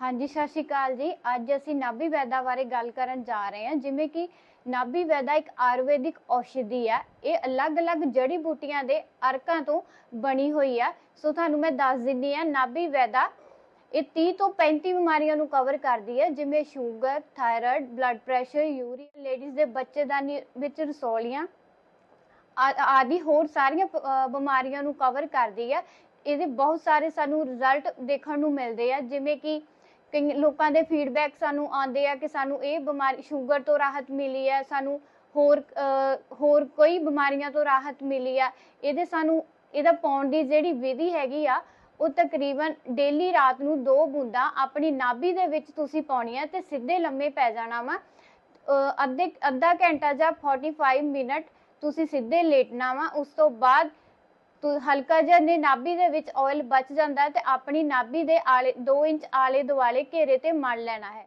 ਹਾਂਜੀ, ਸਤਿ ਸ਼੍ਰੀ ਅਕਾਲ ਜੀ। ਅੱਜ ਅਸੀਂ ਨਾਭੀ ਵੈਦਾ ਬਾਰੇ ਗੱਲ ਕਰਨ ਜਾ ਰਹੇ ਹਾਂ। ਜਿਵੇਂ ਕਿ ਨਾਭੀ ਵੈਦਾ ਇੱਕ ਆਯੁਰਵੈਦਿਕ ਔਸ਼ਧੀ ਹੈ। ਇਹ ਅਲੱਗ-ਅਲੱਗ ਜੜੀ ਬੂਟੀਆਂ ਦੇ ਅਰਕਾਂ ਤੋਂ ਬਣੀ ਹੋਈ ਹੈ। ਸੋ ਤੁਹਾਨੂੰ ਮੈਂ ਦੱਸ ਦਿੰਦੀ ਹਾਂ, ਨਾਭੀ ਵੈਦਾ ਇਹ 30 ਤੋਂ 35 ਬਿਮਾਰੀਆਂ ਨੂੰ ਕਵਰ ਕਰਦੀ ਹੈ। ਜਿਵੇਂ sugar, thyroid, blood pressure urine ladies ਦੇ ਬੱਚੇਦਾਨੀ ਵਿੱਚ ਰਸੌਲੀਆਂ ਆਦਿ ਹੋਰ ਸਾਰੀਆਂ ਬਿਮਾਰੀਆਂ ਨੂੰ ਕਵਰ ਕਰਦੀ ਹੈ। ਇਹਦੇ ਬਹੁਤ ਸਾਰੇ ਸਾਨੂੰ ਰਿਜ਼ਲਟ ਦੇਖਣ ਨੂੰ ਮਿਲਦੇ ਆ। ਜਿਵੇਂ ਕਿ ਕਈ ਲੋਕਾਂ ਦੇ ਫੀਡਬੈਕ ਸਾਨੂੰ ਆਉਂਦੇ ਆ ਕਿ ਸਾਨੂੰ ਇਹ ਬਿਮਾਰੀ ਸ਼ੂਗਰ ਤੋਂ ਰਾਹਤ ਮਿਲੀ ਹੈ ਸਾਨੂੰ ਹੋਰ ਹੋਰ ਕੋਈ ਬਿਮਾਰੀਆਂ ਤੋਂ ਰਾਹਤ ਮਿਲੀ ਆ। ਇਹਦੇ ਸਾਨੂੰ, ਇਹਦਾ ਪਾਉਣ ਦੀ ਜਿਹੜੀ ਵਿਧੀ ਹੈਗੀ ਆ, ਉਹ ਤਕਰੀਬਨ ਡੇਲੀ ਰਾਤ ਨੂੰ ਦੋ ਬੂੰਦਾਂ ਆਪਣੀ ਨਾਭੀ ਦੇ ਵਿੱਚ ਤੁਸੀਂ ਪਾਉਣੀਆਂ ਤੇ ਸਿੱਧੇ ਲੰਮੇ ਪੈ ਜਾਣਾ ਵਾ। ਅੱਧੇ, ਅੱਧਾ ਘੰਟਾ ਜਾਂ 45 ਮਿੰਟ ਤੁਸੀਂ ਸਿੱਧੇ ਲੇਟਣਾ ਵਾ, ਉਸ ਤੋਂ ਬਾਅਦ ਹਲਕਾ ਜਿਹਾ ਨੇ ਨਾਭੀ ਦੇ ਵਿੱਚ ਆਇਲ ਬਚ ਜਾਂਦਾ ਹੈ ਤੇ ਆਪਣੀ ਨਾਭੀ ਦੇ ਆਲੇ 2 ਇੰਚ ਆਲੇ ਦੁਆਲੇ ਘੇਰੇ ਤੇ ਮਲ ਲੈਣਾ ਹੈ।